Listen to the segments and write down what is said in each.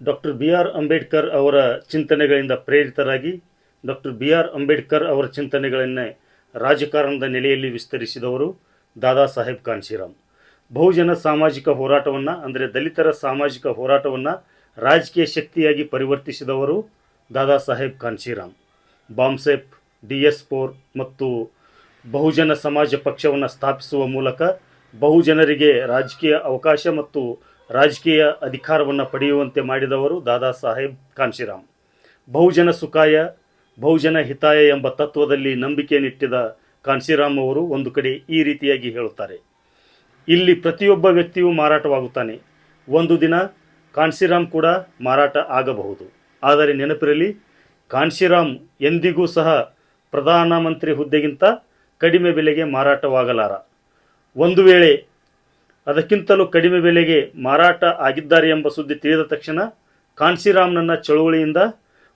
Doctor B R Ambedkar ಅವರ ಚಿಂತನೆಗಳಿಂದ ಪ್ರೇರಿತರಾಗಿ doctor B R Ambedkar ಅವರ ಚಿಂತನೆಗಳನ್ನೇ ರಾಜಕಾರಣದ ನೆಲೆಯಲ್ಲಿ ವಿಸ್ತರಿಸಿದವರು ದಾದಾ ಸಾಹೇಬ್ ಕಾನ್ಶಿರಾಮ್. ಬಹುಜನ ಸಾಮಾಜಿಕ ಹೋರಾಟವನ್ನು, ಅಂದರೆ ದಲಿತರ ಸಾಮಾಜಿಕ ಹೋರಾಟವನ್ನು ರಾಜಕೀಯ ಶಕ್ತಿಯಾಗಿ ಪರಿವರ್ತಿಸಿದವರು Dada Saheb Kanshiram. BAMCEF D S four ಮತ್ತು ಬಹುಜನ ಸಮಾಜ ಪಕ್ಷವನ್ನು ಸ್ಥಾಪಿಸುವ ಮೂಲಕ ಬಹುಜನರಿಗೆ ರಾಜಕೀಯ ಅವಕಾಶ ಮತ್ತು ರಾಜಕೀಯ ಅಧಿಕಾರವನ್ನು ಪಡೆಯುವಂತೆ ಮಾಡಿದವರು ದಾದಾ ಸಾಹೇಬ್ ಕಾನ್ಶಿರಾಮ್ ಬಹುಜನ ಸುಖಾಯ, ಬಹುಜನ ಹಿತಾಯ ಎಂಬ ತತ್ವದಲ್ಲಿ ನಂಬಿಕೆಯನ್ನಿಟ್ಟಿದ ಕಾನ್ಶಿರಾಮ್ ಅವರು ಒಂದು ಕಡೆ ಈ ರೀತಿಯಾಗಿ ಹೇಳುತ್ತಾರೆ. ಇಲ್ಲಿ ಪ್ರತಿಯೊಬ್ಬ ವ್ಯಕ್ತಿಯೂ ಮಾರಾಟವಾಗುತ್ತಾನೆ. ಒಂದು ದಿನ ಕಾನ್ಶಿರಾಮ್ ಕೂಡ ಮಾರಾಟ ಆಗಬಹುದು. ಆದರೆ ನೆನಪಿರಲಿ ಕಾನ್ಶಿರಾಮ್ ಎಂದಿಗೂ ಸಹ ಪ್ರಧಾನಮಂತ್ರಿ ಹುದ್ದೆಗಿಂತ ಕಡಿಮೆ ಬೆಲೆಗೆ ಮಾರಾಟವಾಗಲಾರ. ಒಂದು ವೇಳೆ ಅದಕ್ಕಿಂತಲೂ ಕಡಿಮೆ ಬೆಲೆಗೆ ಮಾರಾಟ ಆಗಿದ್ದಾರೆ ಎಂಬ ಸುದ್ದಿ ತಿಳಿದ ತಕ್ಷಣ ಕಾನ್ಶಿರಾಮ್ನನ್ನ ಚಳುವಳಿಯಿಂದ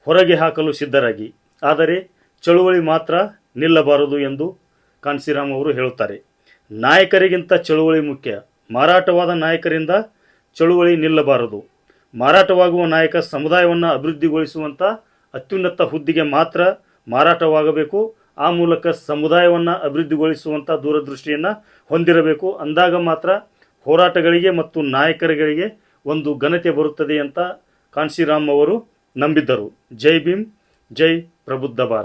ಹೊರಗೆ ಹಾಕಲು ಸಿದ್ಧರಾಗಿ. ಆದರೆ ಚಳುವಳಿ ಮಾತ್ರ ನಿಲ್ಲಬಾರದು ಎಂದು ಕಾನ್ಸಿರಾಮ್ ಅವರು ಹೇಳುತ್ತಾರೆ. ನಾಯಕರಿಗಿಂತ ಚಳುವಳಿ ಮುಖ್ಯ. ಮಾರಾಟವಾದ ನಾಯಕರಿಂದ ಚಳುವಳಿ ನಿಲ್ಲಬಾರದು. ಮಾರಾಟವಾಗುವ ನಾಯಕ ಸಮುದಾಯವನ್ನು ಅಭಿವೃದ್ಧಿಗೊಳಿಸುವಂಥ ಅತ್ಯುನ್ನತ ಹುದ್ದೆಗೆ ಮಾತ್ರ ಮಾರಾಟವಾಗಬೇಕು. ಆ ಮೂಲಕ ಸಮುದಾಯವನ್ನು ಅಭಿವೃದ್ಧಿಗೊಳಿಸುವಂಥ ದೂರದೃಷ್ಟಿಯನ್ನು ಹೊಂದಿರಬೇಕು. ಅಂದಾಗ ಮಾತ್ರ ಹೋರಾಟಗಳಿಗೆ ಮತ್ತು ನಾಯಕರುಗಳಿಗೆ ಒಂದು ಘನತೆ ಬರುತ್ತದೆ ಅಂತ ಕಾನ್ಶಿರಾಮ್ ಅವರು ನಂಬಿದ್ದರು. ಜೈ ಭೀಮ್, ಜೈ ಪ್ರಬುದ್ಧ ಭಾರತ್.